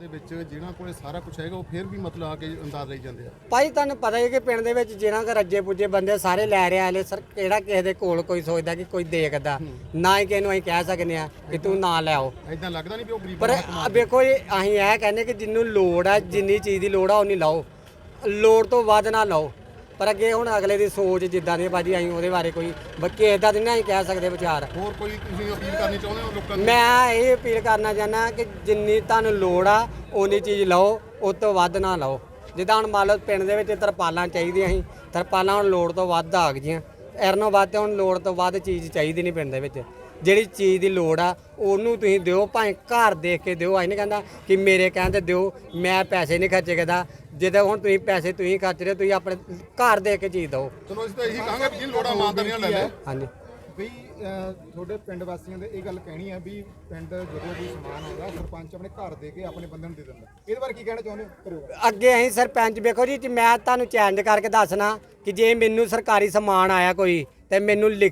ਦੇ ਵਿੱਚ ਜਿਹਨਾਂ ਕੋਲੇ ਸਾਰਾ ਕੁਝ ਹੈਗਾ ਉਹ ਫਿਰ ਵੀ ਮਤਲਬ ਆ ਕੇ ਅੰਦਾਜ਼ ਲਈ ਜਾਂਦੇ ਆ। ਭਾਈ ਤੁਹਾਨੂੰ ਪਤਾ ਹੈ ਕਿ ਪਿੰਡ ਦੇ ਵਿੱਚ ਜਿਹਨਾਂ ਘਰ ਰੱਜੇ ਪੁੱਜੇ ਬੰਦੇ ਸਾਰੇ ਲੈ ਰਿਹਾ ਹਲੇ ਸਰ ਕਿਹੜਾ ਕਿਸੇ ਦੇ ਕੋਲ ਕੋਈ ਸੋਚਦਾ ਕਿ ਕੋਈ ਦੇਖਦਾ। ਨਾ ਹੀ ਕਿਸੇ ਨੂੰ ਅਸੀਂ ਕਹਿ ਸਕਨੇ ਆ ਕਿ ਤੂੰ ਨਾ ਲੈ ਆਓ। ਐਦਾਂ ਲੱਗਦਾ ਨਹੀਂ ਵੀ ਉਹ ਗਰੀਬਾਂ ਪਰ ਵੇਖੋ ਜੀ ਅਸੀਂ ਇਹ ਕਹਿੰਦੇ ਕਿ ਜਿੰਨੂੰ ਲੋੜ ਆ ਜਿੰਨੀ ਚੀਜ਼ ਦੀ ਲੋੜ ਆ ਉਨੀ ਲਾਓ। ਲੋੜ ਤੋਂ ਵੱਧ ਨਾ ਲਾਓ। ਪਰ ਅੱਗੇ ਹੁਣ ਅਗਲੇ ਦੀ ਸੋਚ ਜਿੱਦਾਂ ਦੀ ਆ ਭਾਜੀ ਅਸੀਂ ਉਹਦੇ ਬਾਰੇ ਕੋਈ ਬੱਕੇ ਇਦਾਂ ਦੀ ਨਹੀਂ ਕਹਿ ਸਕਦੇ ਵਿਚਾਰ। ਹੋਰ ਕੋਈ ਤੁਸੀਂ ਅਪੀਲ ਕਰਨੀ ਚਾਹੁੰਦੇ ਹੋ ਲੋਕਾਂ ਨੂੰ? ਮੈਂ ਇਹ ਅਪੀਲ ਕਰਨਾ ਚਾਹੁੰਦਾ ਕਿ ਜਿੰਨੀ ਤੁਹਾਨੂੰ ਲੋੜ ਆ ਓਨੀ ਚੀਜ਼ ਲਓ ਉਸ ਤੋਂ ਵੱਧ ਨਾ ਲਓ। ਜਿੱਦਾਂ ਹੁਣ ਮੰਨ ਲਓ ਪਿੰਡ ਦੇ ਵਿੱਚ ਤਰਪਾਲਾਂ ਚਾਹੀਦੀਆਂ ਸੀ ਤਰਪਾਲਾਂ ਹੁਣ ਲੋੜ ਤੋਂ ਵੱਧ ਆ ਗਈਆਂ। ਐਰਨੋਂ ਵੱਧ ਤੇ ਹੁਣ ਲੋੜ ਤੋਂ ਵੱਧ ਚੀਜ਼ ਚਾਹੀਦੀ ਨਹੀਂ ਪਿੰਡ ਦੇ ਵਿੱਚ। ਜਿਹੜੀ ਚੀਜ਼ ਦੀ ਲੋੜ ਆ ਉਹਨੂੰ ਤੁਸੀਂ ਦਿਓ ਭਾਵੇਂ ਘਰ ਦੇਖ ਕੇ ਦਿਓ। ਆਈ ਨਹੀਂ ਕਹਿੰਦਾ ਕਿ ਮੇਰੇ ਕਹਿਣ ਤੇ ਦਿਓ ਮੈਂ ਪੈਸੇ ਨਹੀਂ ਖਰਚੇ ਕਰਦਾ ਜਦੋਂ ਹੁਣ ਤੁਸੀਂ ਪੈਸੇ ਤੁਸੀਂ ਖਰਚ ਰਹੇ ਹੋ, ਤੁਸੀਂ ਆਪਣੇ ਘਰ ਦੇਖ ਕੇ ਚੀਜ਼ ਦਿਓ। ਚਲੋ ਅਸੀਂ ਤਾਂ ਇਹੀ ਕਹਾਂਗੇ ਵੀ ਜਿਹਨੂੰ ਲੋੜਾਂ ਇਮਾਨਦਾਰੀਆਂ ਲੈ ਲੈ ਹਾਂਜੀ। ਵੀ ਅਹ, ਤੁਹਾਡੇ ਪਿੰਡ ਵਾਸੀਆਂ ਦੇ ਇਹ ਗੱਲ ਕਹਿਣੀ ਹੈ ਵੀ ਪਿੰਡ ਜਦੋਂ ਵੀ ਸਮਾਨ ਆਉਂਦਾ ਸਰਪੰਚ ਆਪਣੇ ਘਰ ਦੇ ਕੇ ਆਪਣੇ ਬੰਦੇ ਨੂੰ ਦੇ ਦਿੰਦਾ। ਇਹਦੇ ਬਾਰੇ ਕੀ ਕਹਿਣਾ ਚਾਹੁੰਦੇ ਹੋ? ਕਰੋ। ਅੱਗੇ ਅਸੀਂ ਸਰਪੰਚ ਵੇਖੋ ਜੀ ਜੇ ਮੈਂ ਤੁਹਾਨੂੰ ਚੈਲੰਜ ਕਰਕੇ ਦੱਸਣਾ ਕਿ ਜੇ ਮੈਨੂੰ ਸਰਕਾਰੀ ਸਮਾਨ ਆਇਆ ਕੋਈ ਤੇ ਮੈਨੂੰ ਲਿਖ